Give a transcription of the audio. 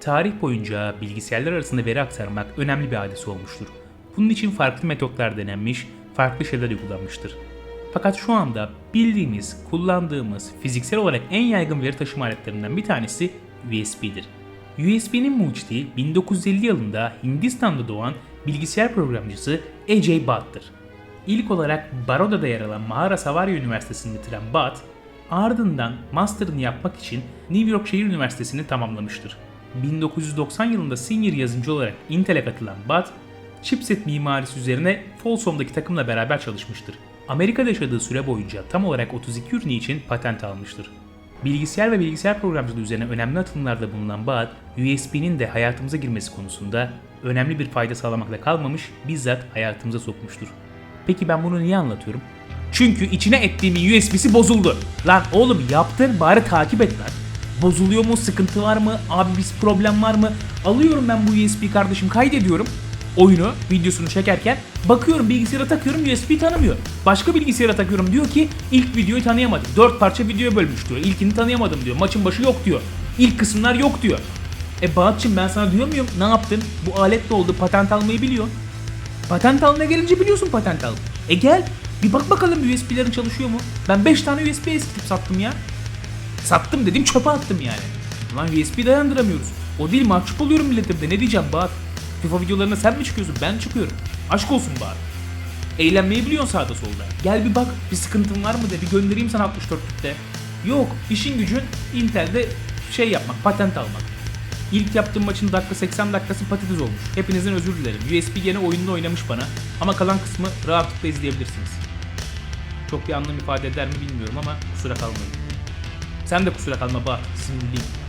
Tarih boyunca bilgisayarlar arasında veri aktarmak önemli bir hadise olmuştur. Bunun için farklı metotlar denenmiş, farklı şeyler uygulanmıştır. Fakat şu anda bildiğimiz, kullandığımız fiziksel olarak en yaygın veri taşıma aletlerinden bir tanesi USB'dir. USB'nin mucidi 1950 yılında Hindistan'da doğan bilgisayar programcısı Ajay Bhatt'tır. İlk olarak Baroda'da yer alan Mahara Savarya Üniversitesi'ni bitiren Bhatt, ardından master'ını yapmak için New York Şehir Üniversitesi'ni tamamlamıştır. 1990 yılında senior yazılımcı olarak Intel'e katılan Bhatt, chipset mimarisi üzerine Folsom'daki takımla beraber çalışmıştır. Amerika'da yaşadığı süre boyunca tam olarak 32 ürünü için patent almıştır. Bilgisayar ve bilgisayar programcılığı üzerine önemli atılımlarda bulunan Bhatt, USB'nin de hayatımıza girmesi konusunda önemli bir fayda sağlamakla kalmamış, bizzat hayatımıza sokmuştur. Peki ben bunu niye anlatıyorum? Çünkü içine ettiğimin USB'si bozuldu. Lan oğlum yaptın bari takip et lan. Bozuluyor mu, sıkıntı var mı, abi biz problem var mı? Alıyorum ben bu USB kardeşim kaydediyorum. Oyunu, videosunu çekerken bakıyorum bilgisayara takıyorum USB tanımıyor. Başka bilgisayara takıyorum diyor ki ilk videoyu tanıyamadım. 4 parça video bölmüş diyor. İlkini tanıyamadım diyor. Maçın başı yok diyor. İlk kısımlar yok diyor. E Bahat'cığım ben sana diyor muyum ne yaptın? Bu alet de oldu patent almayı biliyorsun. Patent almaya gelince biliyorsun patent al. E gel bir bak bakalım USB'lerin çalışıyor mu? Ben 5 tane USB eskitip sattım ya. Sattım dedim çöpe attım yani. Ulan USB dayandıramıyoruz. O değil mahcup oluyorum milletimde ne diyeceğim Bahar? FIFA videolarına sen mi çıkıyorsun ben çıkıyorum. Aşk olsun Bahar. Eğlenmeyi biliyorsun sağda solda. Gel bir bak bir sıkıntın var mı de bir göndereyim sana 64 bitte. Yok işin gücün Intel'de şey yapmak patent almak. İlk yaptığım maçın dakika 80 dakikası patates olmuş. Hepinizden özür dilerim. USB gene oyununu oynamış bana. Ama kalan kısmı rahatlıkla izleyebilirsiniz. Çok bir anlam ifade eder mi bilmiyorum ama kusura kalmayın. Sen de kusura kalma bak sinirliyim.